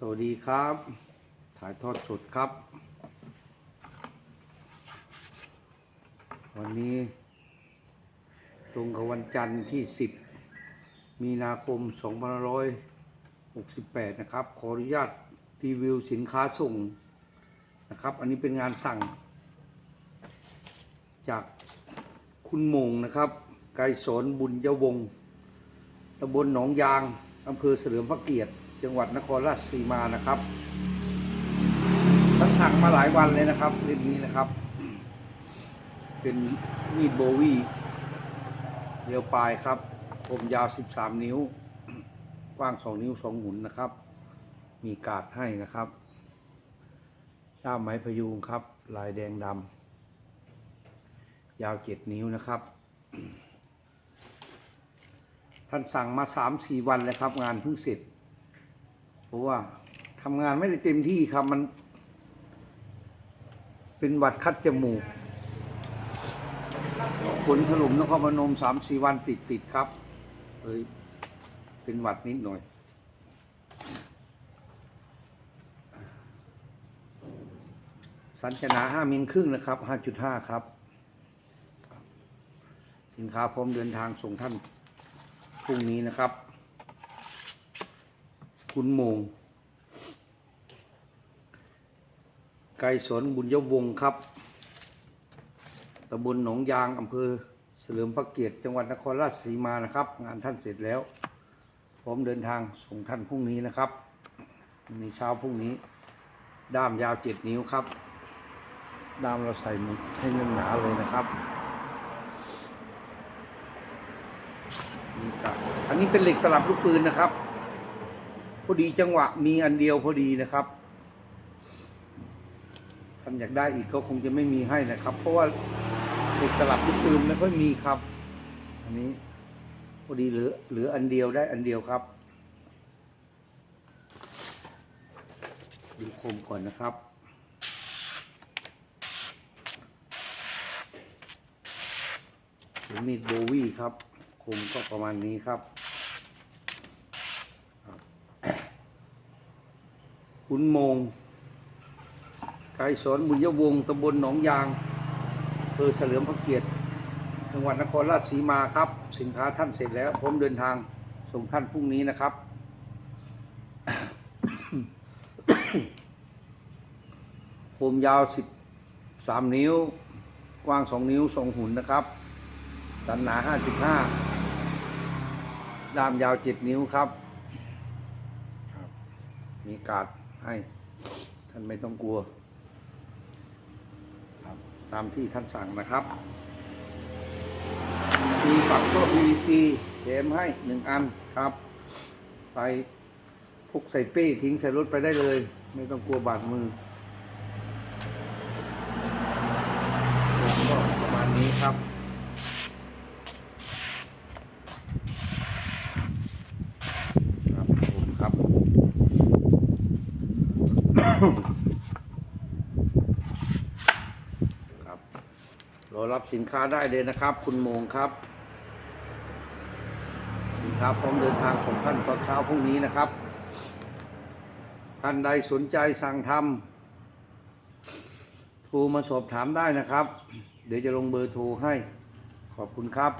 สวัสดีครับ ถ่ายทอดสดครับ วันนี้ตรงกับวันจันทร์ที่ 10 มีนาคม 2568 นะครับ ขออนุญาตรีวิวสินค้าส่งนะครับ อันนี้เป็นงานสั่ง จากคุณมงนะครับ ไกรสอนบุญยวงศ์ตำบลหนองยางอำเภอเสลิมพระเกียรติ จังหวัดนครราชสีมานะครับท่านสั่งมาหลายวันเลยนะครับเล่มนี้นะครับ เป็นมีดโบวีเรียวปลายครับคมยาว 13 นิ้ว กว้าง 2 นิ้ว 2 หมุนนะครับ มีกาดให้นะครับด้ามไม้พยุงครับ ลายแดงดำยาว 7 นิ้วนะครับ ท่านสั่งมา 3-4 วันเลยครับ งานเพิ่งเสร็จ เพราะว่าทำงานไม่ได้เต็มที่ครับมัน เป็นหวัดคัดจมูกฝนถล่มนครพนมสามสี่วันติดติดๆครับเอ้ยเป็นหวัดนิดหน่อยสัญจนาห้ามิลครึ่งนะครับห้าจุดห้าครับ สินค้าพร้อมเดินทางส่งท่านพรุ่งนี้นะครับ คุณโมงไกรสนบุญยวงศ์ครับตำบลหนองยางอำเภอเฉลิมพระเกียรติจังหวัดนครราชสีมานะครับ งานท่านเสร็จแล้ว พร้อมเดินทางส่งท่านพรุ่งนี้นะครับ ในเช้าพรุ่งนี้ ด้ามยาวเจ็ดนิ้วครับ ด้ามเราใส่มุดให้แน่นหนาเลยนะครับนี่ครับอันนี้เป็นเหล็กตลับลูกปืนนะครับ พอดีจังหวะมีอันเดียวพอดีนะครับท่านอยากได้อีกก็คงจะไม่มีให้นะครับ เพราะว่าเหล็กตลับลูกปืนไม่ค่อยมีครับ อันนี้พอดีเหลือเหลืออันเดียวได้อันเดียวครับดูคมก่อนนะครับมีดโบวี่ครับคมก็ประมาณนี้ครับ คุณมงไกรสอนบุญยวงศ์ตำบลหนองยางอำเภอเฉลิมพระเกียรติ จังหวัดนครราชสีมาครับ สินค้าท่านเสร็จแล้วผมเดินทางส่งท่านพรุ่งนี้นะครับ โคมยาว 13 นิ้ว กว้าง 2 นิ้ว2หุ่นนะครับ สันหนา 5.5 ด้ามยาว 7 นิ้วครับ มีกาด ให้ ท่านไม่ต้องกลัวครับตามที่ท่านสั่งนะครับมีฝักโซ่ PVC แถมให้หนึ่งอันครับ ไปพกใส่เป้ทิ้งใส่รถไปได้เลย ไม่ต้องกลัวบาดมือก็ประมาณนี้ครับ ครับผมครับ ครับรอรับสินค้าได้เลยนะครับ คุณโมงครับสินค้าพร้อมเดินทางส่งท่านตอนเช้าพรุ่งนี้นะครับ ท่านใดสนใจสั่งทำโทรมาสอบถามได้นะครับ เดี๋ยวจะลงเบอร์โทรให้ขอบคุณครับ